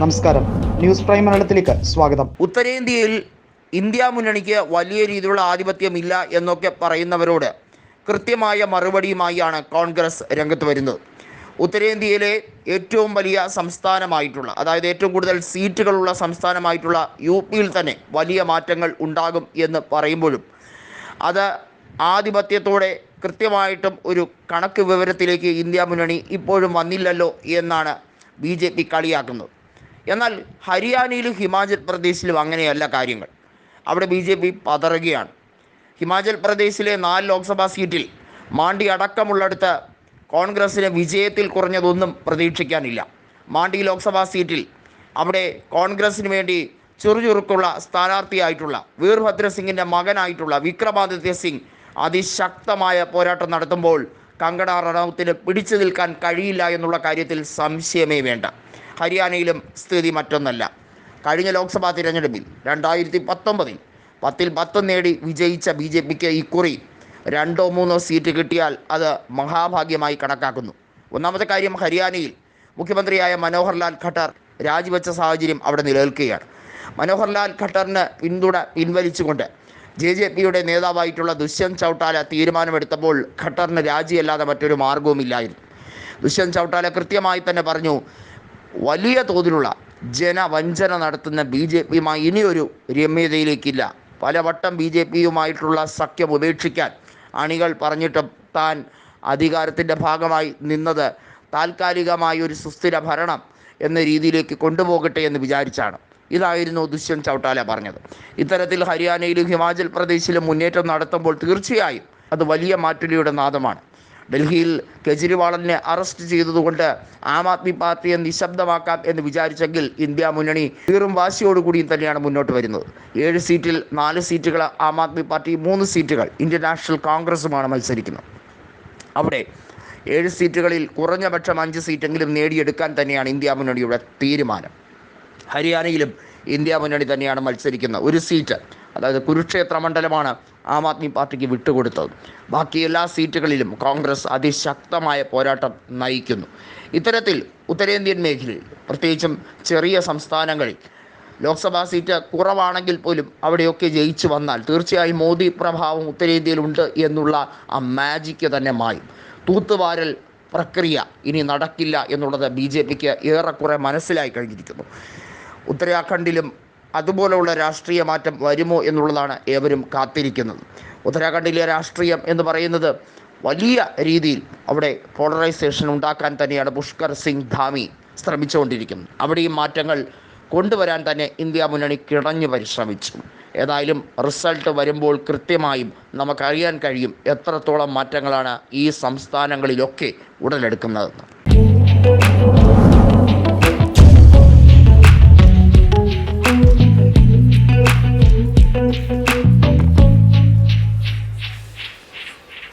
നമസ്കാരം. News prime മലയാളത്തിലേക്ക് സ്വാഗതം. ഉത്തരേന്ത്യയിൽ ഇന്ത്യ മുന്നണിക്ക് വലിയ രീതിയിലുള്ള ആധിപത്യമില്ല എന്നൊക്കെ പറയുന്നവരോട് കൃത്യമായ മറുപടിയുമായാണ് കോൺഗ്രസ് രംഗത്ത് വരുന്നത്. ഉത്തരേന്ത്യയിലെ ഏറ്റവും വലിയ സംസ്ഥാനമായിട്ടുള്ള അതായത് ഏറ്റവും കൂടുതൽ സീറ്റുകളുള്ള സംസ്ഥാനമായിട്ടുള്ള യു പിയിൽ തന്നെ വലിയ മാറ്റങ്ങൾ ഉണ്ടാകും എന്ന് പറയുമ്പോഴും അത് ആധിപത്യത്തോടെ കൃത്യമായിട്ടും ഒരു കണക്ക് വിവരത്തിലേക്ക് ഇന്ത്യ മുന്നണി ഇപ്പോഴും വന്നില്ലല്ലോ എന്നാണ് ബി ജെ പി കളിയാക്കുന്നത്. എന്നാൽ ഹരിയാനയിലും ഹിമാചൽ പ്രദേശിലും അങ്ങനെയല്ല കാര്യങ്ങൾ. അവിടെ ബി ജെ പി പതറുകയാണ്. ഹിമാചൽ പ്രദേശിലെ നാല് ലോക്സഭാ സീറ്റിൽ മാണ്ടി അടക്കമുള്ളടുത്ത് കോൺഗ്രസിന് വിജയത്തിൽ കുറഞ്ഞതൊന്നും പ്രതീക്ഷിക്കാനില്ല. മാണ്ടി ലോക്സഭാ സീറ്റിൽ അവിടെ കോൺഗ്രസിന് വേണ്ടി ചുറുചുറുക്കുള്ള സ്ഥാനാർത്ഥിയായിട്ടുള്ള വീർഭദ്ര സിംഗിന്റെ മകനായിട്ടുള്ള വിക്രമാദിത്യ സിംഗ് അതിശക്തമായ പോരാട്ടം നടത്തുമ്പോൾ കങ്കണ റണൌത്തിന് പിടിച്ചു നിൽക്കാൻ കഴിയില്ല എന്നുള്ള കാര്യത്തിൽ സംശയമേ വേണ്ട. ഹരിയാനയിലും സ്ഥിതി മറ്റൊന്നല്ല. കഴിഞ്ഞ ലോക്സഭാ തിരഞ്ഞെടുപ്പിൽ രണ്ടായിരത്തി പത്തൊമ്പതിൽ പത്തിൽ പത്ത് നേടി വിജയിച്ച ബി ജെ പിക്ക് ഇക്കുറി രണ്ടോ മൂന്നോ സീറ്റ് കിട്ടിയാൽ അത് മഹാഭാഗ്യമായി കണക്കാക്കുന്നു. ഒന്നാമത്തെ കാര്യം ഹരിയാനയിൽ മുഖ്യമന്ത്രിയായ മനോഹർലാൽ ഖട്ടർ രാജിവെച്ച സാഹചര്യം അവിടെ നിലനിൽക്കുകയാണ്. മനോഹർലാൽ ഖട്ടറിന് പിന്തുണ പിൻവലിച്ചുകൊണ്ട് ജെ ജെ പിയുടെ നേതാവായിട്ടുള്ള ദുഷ്യന്ത് ചൗട്ടാല തീരുമാനമെടുത്തപ്പോൾ ഖട്ടറിന് രാജിയല്ലാതെ മറ്റൊരു മാർഗവുമില്ലായിരുന്നു ദുഷ്യന്ത് ചൗട്ടാല കൃത്യമായി തന്നെ പറഞ്ഞു വലിയ തോതിലുള്ള ജനവഞ്ചന നടത്തുന്ന ബി ജെ പിയുമായി ഇനിയൊരു രമ്യതയിലേക്കില്ല. പലവട്ടം ബി ജെ പിയുമായിട്ടുള്ള സഖ്യം ഉപേക്ഷിക്കാൻ അണികൾ പറഞ്ഞിട്ട് താൻ അധികാരത്തിന്റെ ഭാഗമായി നിന്നത് താൽക്കാലികമായ ഒരു സുസ്ഥിര ഭരണം എന്ന രീതിയിലേക്ക് കൊണ്ടുപോകട്ടെ എന്ന് വിചാരിച്ചാണ്. ഇതായിരുന്നു ദുഷ്യന്ത് ചൗട്ടാല പറഞ്ഞത്. ഇത്തരത്തിൽ ഹരിയാനയിലും ഹിമാചൽ പ്രദേശിലും മുന്നേറ്റം നടത്തുമ്പോൾ തീർച്ചയായും അത് വലിയ മാറ്റുലിയുടെ നാദമാണ്. ഡൽഹിയിൽ കെജ്രിവാളിനെ അറസ്റ്റ് ചെയ്തതുകൊണ്ട് ആം ആദ്മി പാർട്ടിയെ നിശബ്ദമാക്കാം എന്ന് വിചാരിച്ചെങ്കിൽ ഇന്ത്യ മുന്നണി വീറും വാശിയോടുകൂടിയും തന്നെയാണ് മുന്നോട്ട് വരുന്നത്. ഏഴ് സീറ്റിൽ നാല് സീറ്റുകൾ ആം ആദ്മി പാർട്ടി മൂന്ന് സീറ്റുകൾ ഇന്ത്യൻ നാഷണൽ കോൺഗ്രസുമാണ് മത്സരിക്കുന്നത്. അവിടെ ഏഴ് സീറ്റുകളിൽ കുറഞ്ഞപക്ഷം അഞ്ച് സീറ്റെങ്കിലും നേടിയെടുക്കാൻ തന്നെയാണ് ഇന്ത്യ മുന്നണിയുടെ തീരുമാനം. ഹരിയാനയിലും ഇന്ത്യ മുന്നണി തന്നെയാണ് മത്സരിക്കുന്നത്. ഒരു സീറ്റ് അതായത് കുരുക്ഷേത്ര മണ്ഡലമാണ് ആം ആദ്മി പാർട്ടിക്ക് വിട്ടുകൊടുത്തത്. ബാക്കി എല്ലാ സീറ്റുകളിലും കോൺഗ്രസ് അതിശക്തമായ പോരാട്ടം നയിക്കുന്നു. ഇത്തരത്തിൽ ഉത്തരേന്ത്യൻ മേഖലയിൽ പ്രത്യേകിച്ചും ചെറിയ സംസ്ഥാനങ്ങളിൽ ലോക്സഭാ സീറ്റ് കുറവാണെങ്കിൽ പോലും അവിടെയൊക്കെ ജയിച്ചു വന്നാൽ തീർച്ചയായും മോദി പ്രഭാവം ഉത്തരേന്ത്യയിലുണ്ട് എന്നുള്ള ആ മാജിക്ക് തന്നെ മായും. തൂത്തുവാരൽ പ്രക്രിയ ഇനി നടക്കില്ല എന്നുള്ളത് ബി ജെ പിക്ക് ഏറെക്കുറെ മനസ്സിലായി കഴിഞ്ഞിരിക്കുന്നു. ഉത്തരാഖണ്ഡിലും അതുപോലെയുള്ള രാഷ്ട്രീയ മാറ്റം വരുമോ എന്നുള്ളതാണ് ഏവരും കാത്തിരിക്കുന്നത്. ഉത്തരാഖണ്ഡിലെ രാഷ്ട്രീയം എന്ന് പറയുന്നത് വലിയ രീതിയിൽ അവിടെ പോളറൈസേഷൻ ഉണ്ടാക്കാൻ തന്നെയാണ് പുഷ്കർ സിംഗ് ധാമി ശ്രമിച്ചുകൊണ്ടിരിക്കുന്നത്. ഈ മാറ്റങ്ങൾ കൊണ്ടുവരാൻ തന്നെ ഇന്ത്യ മുന്നണി കിടഞ്ഞു പരിശ്രമിച്ചു. ഏതായാലും റിസൾട്ട് വരുമ്പോൾ കൃത്യമായും നമുക്കറിയാൻ കഴിയും എത്രത്തോളം മാറ്റങ്ങളാണ് ഈ സംസ്ഥാനങ്ങളിലൊക്കെ ഉടലെടുക്കുന്നതെന്ന്.